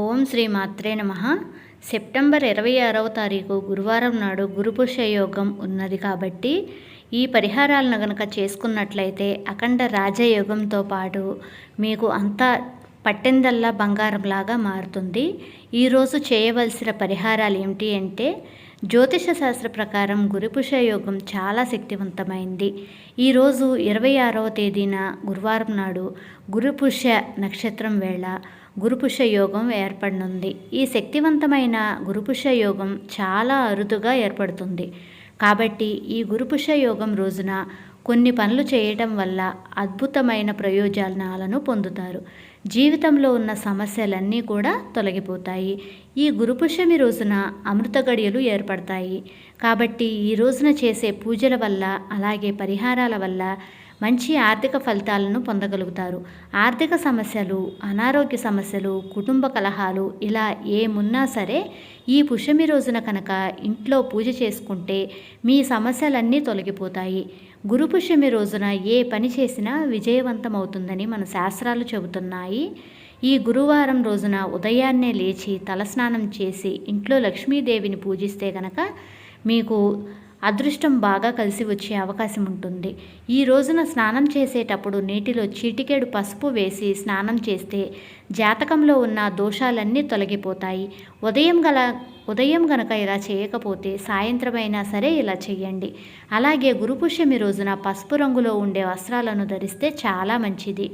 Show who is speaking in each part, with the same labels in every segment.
Speaker 1: ఓం శ్రీ మాత్రే నమ. సెప్టెంబర్ ఇరవై ఆరవ తారీఖు గురువారం నాడు గురుపుష యోగం ఉన్నది కాబట్టి ఈ పరిహారాలను కనుక చేసుకున్నట్లయితే అఖండ రాజయోగంతో పాటు మీకు అంతా పట్టెందల్లా బంగారంలాగా మారుతుంది. ఈరోజు చేయవలసిన పరిహారాలు ఏమిటి అంటే జ్యోతిష శాస్త్ర ప్రకారం గురుపుష యోగం చాలా శక్తివంతమైంది. ఈరోజు ఇరవై ఆరవ తేదీన గురువారం నాడు గురుపుష నక్షత్రం వేళ గురుపుష యోగం ఏర్పడనుంది. ఈ శక్తివంతమైన గురుపుష యోగం చాలా అరుదుగా ఏర్పడుతుంది. కాబట్టి ఈ గురుపుష యోగం రోజున కొన్ని పనులు చేయటం వల్ల అద్భుతమైన ప్రయోజనాలను పొందుతారు. జీవితంలో ఉన్న సమస్యలన్నీ కూడా తొలగిపోతాయి. ఈ గురుపుషమి రోజున అమృత గడియలు ఏర్పడతాయి. కాబట్టి ఈ రోజున చేసే పూజల వల్ల అలాగే పరిహారాల వల్ల మంచి ఆర్థిక ఫలితాలను పొందగలుగుతారు. ఆర్థిక సమస్యలు అనారోగ్య సమస్యలు కుటుంబ కలహాలు ఇలా ఏమున్నా సరే ఈ పుష్యమి రోజున కనుక ఇంట్లో పూజ చేసుకుంటే మీ సమస్యలన్నీ తొలగిపోతాయి. గురు పుష్యమి రోజున ఏ పని చేసినా విజయవంతమవుతుందని మన శాస్త్రాలు చెబుతున్నాయి. ఈ గురువారం రోజున ఉదయాన్నే లేచి తలస్నానం చేసి ఇంట్లో లక్ష్మీదేవిని పూజిస్తే కనుక మీకు అదృష్టం బాగా కలిసి వచ్చే అవకాశం ఉంటుంది. ఈ రోజున స్నానం చేసేటప్పుడు నీటిలో చీటికేడు పసుపు వేసి స్నానం చేస్తే జాతకంలో ఉన్న దోషాలన్నీ తొలగిపోతాయి. ఉదయం గల ఉదయం గనక ఇలా చేయకపోతే సాయంత్రమైనా సరే ఇలా చేయండి అలాగే గురుపుష్యమి రోజున పసుపు రంగులో ఉండే వస్త్రాలను ధరిస్తే చాలా మంచిది.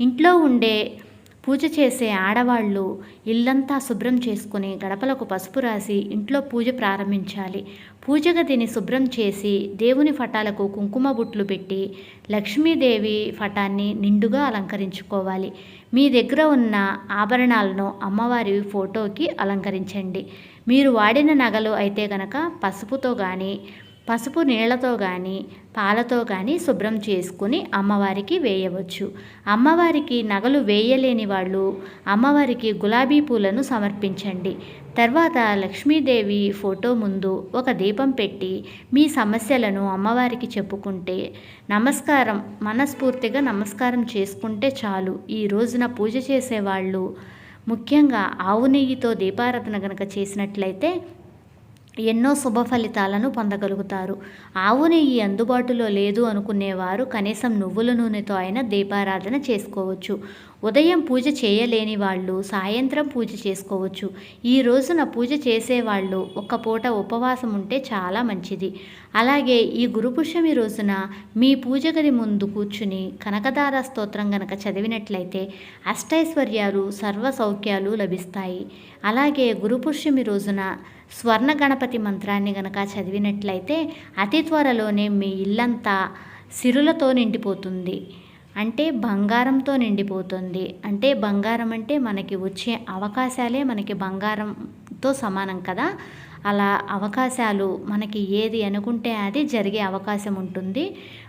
Speaker 1: ఇంట్లో ఉండే పూజ చేసే ఆడవాళ్ళు ఇల్లంతా శుభ్రం చేసుకుని గడపలకు పసుపు రాసి ఇంట్లో పూజ ప్రారంభించాలి. పూజ గదిని శుభ్రం చేసి దేవుని ఫటాలకు కుంకుమ బుట్లు పెట్టి లక్ష్మీదేవి ఫటాన్ని నిండుగా అలంకరించుకోవాలి. మీ దగ్గర ఉన్న ఆభరణాలను అమ్మవారి ఫోటోకి అలంకరించండి. మీరు వాడిన నగలు అయితే గనక పసుపుతో కానీ పసుపు నీళ్ళతో కానీ పాలతో కానీ శుభ్రం చేసుకుని అమ్మవారికి వేయవచ్చు. అమ్మవారికి నగలు వేయలేని వాళ్ళు అమ్మవారికి గులాబీ పూలను సమర్పించండి. తర్వాత లక్ష్మీదేవి ఫోటో ముందు ఒక దీపం పెట్టి మీ సమస్యలను అమ్మవారికి చెప్పుకుంటే నమస్కారం మనస్ఫూర్తిగా నమస్కారం చేసుకుంటే చాలు. ఈ రోజున పూజ చేసేవాళ్ళు ముఖ్యంగా ఆవు నెయ్యితో దీపారాధన కనుక చేసినట్లయితే ఎన్నో శుభ ఫలితాలను పొందగలుగుతారు. ఆవు నెయ్యి అందుబాటులో లేదు అనుకునేవారు కనీసం నువ్వుల నూనెతో అయినా దీపారాధన చేసుకోవచ్చు. ఉదయం పూజ చేయలేని వాళ్ళు సాయంత్రం పూజ చేసుకోవచ్చు. ఈ రోజున పూజ చేసేవాళ్ళు ఒక్క పూట ఉపవాసం ఉంటే చాలా మంచిది. అలాగే ఈ గురుపుష్యమి రోజున మీ పూజ గది ముందు కూర్చుని కనకదార స్తోత్రం గనక చదివినట్లయితే అష్టైశ్వర్యాలు సర్వ సౌఖ్యాలు లభిస్తాయి. అలాగే గురుపుష్యమి రోజున స్వర్ణ గణపతి మంత్రాన్ని గనక చదివినట్లయితే అతి త్వరలోనే మీ ఇల్లంతా సిరులతో నిండిపోతుంది. అంటే బంగారంతో నిండిపోతుంది. అంటే బంగారం అంటే మనకి వచ్చే అవకాశాలే మనకి బంగారంతో సమానం కదా. అలా అవకాశాలు మనకి ఏది అనుకుంటే అది జరిగే అవకాశం ఉంటుంది.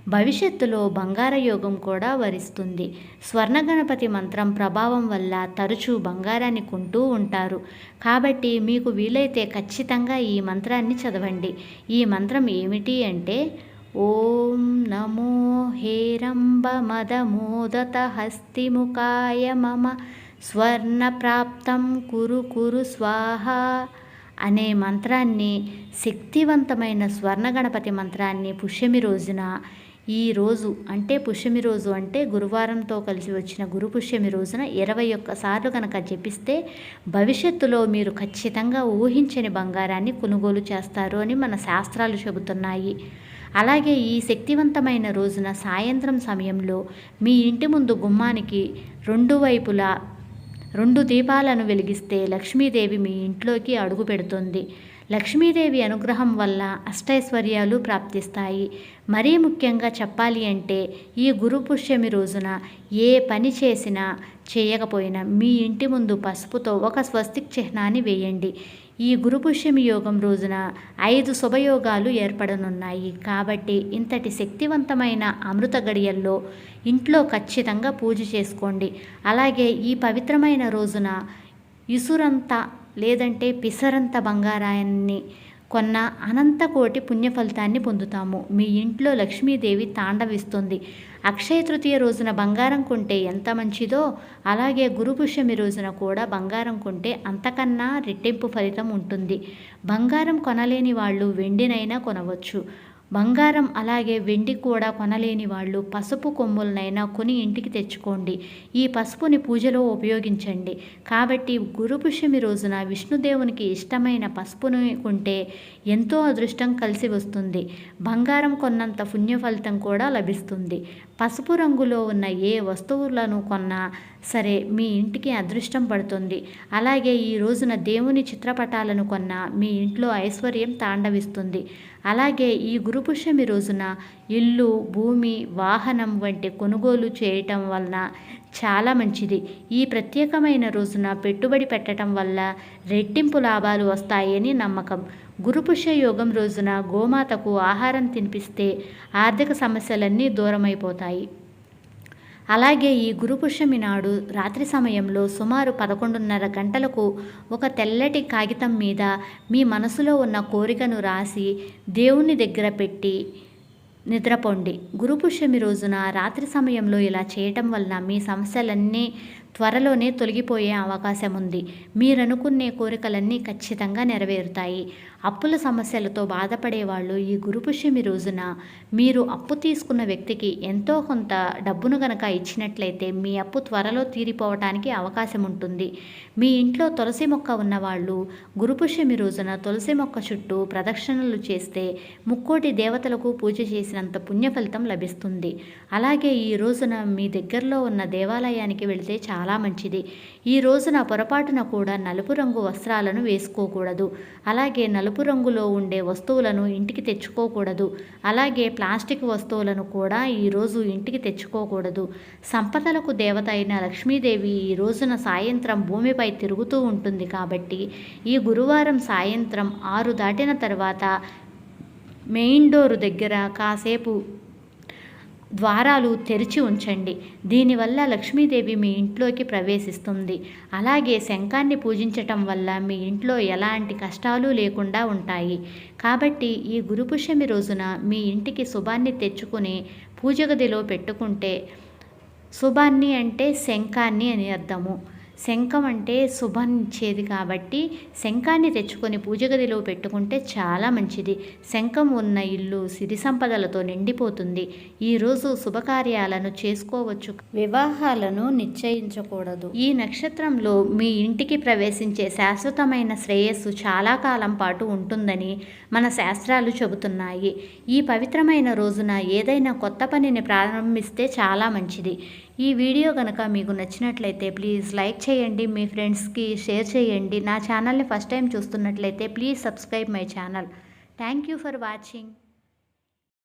Speaker 1: భవిష్యత్తులో బంగార యోగం కూడా వరిస్తుంది. స్వర్ణ గణపతి మంత్రం ప్రభావం వల్ల తరచూ బంగారాన్ని కొంటూ ఉంటారు. కాబట్టి మీకు వీలైతే ఖచ్చితంగా ఈ మంత్రాన్ని చదవండి. ఈ మంత్రం ఏమిటి అంటే ఓం నమో హేరంబమదమోదతహస్తిముఖాయ మమ. స్వర్ణప్రాప్తం కురు కురు స్వాహ అనే మంత్రాన్ని శక్తివంతమైన స్వర్ణ గణపతి మంత్రాన్ని పుష్యమి రోజున ఈ రోజు అంటే పుష్యమి రోజు అంటే గురువారంతో కలిసి వచ్చిన గురు పుష్యమి రోజున ఇరవై ఒక్కసార్లు కనుక జపిస్తే భవిష్యత్తులో మీరు ఖచ్చితంగా ఊహించని బంగారాన్ని కొనుగోలు చేస్తారు అని మన శాస్త్రాలు చెబుతున్నాయి. అలాగే ఈ శక్తివంతమైన రోజున సాయంత్రం సమయంలో మీ ఇంటి ముందు గుమ్మానికి రెండు వైపులా రెండు దీపాలను వెలిగిస్తే లక్ష్మీదేవి మీ ఇంట్లోకి అడుగు పెడుతుంది. లక్ష్మీదేవి అనుగ్రహం వల్ల అష్టైశ్వర్యాలు ప్రాప్తిస్తాయి. మరీ ముఖ్యంగా చెప్పాలి అంటే ఈ గురు పుష్యమి రోజున ఏ పని చేసినా చేయకపోయినా మీ ఇంటి ముందు పసుపుతో ఒక స్వస్తిక్ చిహ్నాన్ని వేయండి. ఈ గురుపుష్యమి యోగం రోజున ఐదు శుభయోగాలు ఏర్పడనున్నాయి. కాబట్టి ఇంతటి శక్తివంతమైన అమృత గడియల్లో ఇంట్లో ఖచ్చితంగా పూజ చేసుకోండి. అలాగే ఈ పవిత్రమైన రోజున ఇసురంత లేదంటే పిసరంత బంగారాన్ని కొన్న అనంత కోటి పుణ్య ఫలితాన్ని పొందుతాము. మీ ఇంట్లో లక్ష్మీదేవి తాండవిస్తుంది. అక్షయ తృతీయ రోజున బంగారం కొంటే ఎంత మంచిదో అలాగే గురుపుష్యమి రోజున కూడా బంగారం కొంటే అంతకన్నా రెట్టింపు ఫలితం ఉంటుంది. బంగారం కొనలేని వాళ్ళు వెండినైనా కొనవచ్చు. బంగారం అలాగే వెండి కూడా కొనలేని వాళ్ళు పసుపు కొమ్ములనైనా కొని ఇంటికి తెచ్చుకోండి. ఈ పసుపుని పూజలో ఉపయోగించండి. కాబట్టి గురుపుషమి రోజున విష్ణుదేవునికి ఇష్టమైన పసుపును కొంటే ఎంతో అదృష్టం కలిసి వస్తుంది. బంగారం కొన్నంత పుణ్య ఫలితం కూడా లభిస్తుంది. పసుపు రంగులో ఉన్న ఏ వస్తువులను కొన్నా సరే మీ ఇంటికి అదృష్టం పడుతుంది. అలాగే ఈ రోజున దేవుని చిత్రపటాలను కొన్నా మీ ఇంట్లో ఐశ్వర్యం తాండవిస్తుంది. అలాగే ఈ గురుపుష్యమి రోజున ఇల్లు భూమి వాహనం వంటి కొనుగోలు చేయటం వలన చాలా మంచిది. ఈ ప్రత్యేకమైన రోజున పెట్టుబడి పెట్టడం వల్ల రెట్టింపు లాభాలు వస్తాయని నమ్మకం. గురుపుష్య యోగం రోజున గోమాతకు ఆహారం తినిపిస్తే ఆర్థిక సమస్యలన్నీ దూరమైపోతాయి. అలాగే ఈ గురుపుష్యమి నాడు రాత్రి సమయంలో సుమారు పదకొండున్నర గంటలకు ఒక తెల్లటి కాగితం మీద మీ మనసులో ఉన్న కోరికను రాసి దేవుని దగ్గర పెట్టి నిద్రపోండి. గురుపుష్యమి రోజున రాత్రి సమయంలో ఇలా చేయటం వలన మీ సమస్యలన్నీ త్వరలోనే తొలగిపోయే అవకాశం ఉంది. మీరనుకునే కోరికలన్నీ ఖచ్చితంగా నెరవేరుతాయి. అప్పుల సమస్యలతో బాధపడేవాళ్ళు ఈ గురుపుష్యమి రోజున మీరు అప్పు తీసుకున్న వ్యక్తికి ఎంతో కొంత డబ్బును గనక ఇచ్చినట్లయితే మీ అప్పు త్వరలో తీరిపోవటానికి అవకాశం ఉంటుంది. మీ ఇంట్లో తులసి మొక్క ఉన్నవాళ్ళు గురుపుష్యమి రోజున తులసి మొక్క చుట్టూ ప్రదక్షిణలు చేస్తే ముక్కోటి దేవతలకు పూజ చేసినంత పుణ్య ఫలితం లభిస్తుంది. అలాగే ఈ రోజున మీ దగ్గరలో ఉన్న దేవాలయానికి వెళితే చాలా చాలా మంచిది. ఈ రోజున పొరపాటున కూడా నలుపు రంగు వస్త్రాలను వేసుకోకూడదు. అలాగే నలుపు రంగులో ఉండే వస్తువులను ఇంటికి తెచ్చుకోకూడదు. అలాగే ప్లాస్టిక్ వస్తువులను కూడా ఈరోజు ఇంటికి తెచ్చుకోకూడదు. సంపదలకు దేవత అయిన లక్ష్మీదేవి ఈ రోజున సాయంత్రం భూమిపై తిరుగుతూ ఉంటుంది కాబట్టి ఈ గురువారం సాయంత్రం ఆరు దాటిన తర్వాత మెయిన్ డోరు దగ్గర కాసేపు ద్వారాలు తెరిచి ఉంచండి. దీనివల్ల లక్ష్మీదేవి మీ ఇంట్లోకి ప్రవేశిస్తుంది. అలాగే శంఖాన్ని పూజించటం వల్ల మీ ఇంట్లో ఎలాంటి కష్టాలు లేకుండా ఉంటాయి. కాబట్టి ఈ గురుపుష్యమి రోజున మీ ఇంటికి శుభాన్ని తెచ్చుకుని పూజ గదిలో పెట్టుకుంటే శుభాన్ని అంటే శంఖాన్ని అని అర్థము. శంఖం అంటే శుభనిచ్చేది కాబట్టి శంఖాన్ని తెచ్చుకొని పూజ గదిలో పెట్టుకుంటే చాలా మంచిది. శంఖం ఉన్న ఇల్లు సిరి సంపదలతో నిండిపోతుంది. ఈరోజు శుభకార్యాలను చేసుకోవచ్చు. వివాహాలను నిశ్చయించకూడదు. ఈ నక్షత్రంలో మీ ఇంటికి ప్రవేశించే శాశ్వతమైన శ్రేయస్సు చాలా కాలం పాటు ఉంటుందని మన శాస్త్రాలు చెబుతున్నాయి. ఈ పవిత్రమైన రోజున ఏదైనా కొత్త పనిని ప్రారంభిస్తే చాలా మంచిది. ఈ వీడియో కనుక మీకు నచ్చినట్లయితే ప్లీజ్ లైక్ చేయండి మీ ఫ్రెండ్స్కి షేర్ చేయండి. నా ఛానల్ని ఫస్ట్ టైం చూస్తున్నట్లయితే please subscribe my channel. Thank you for watching.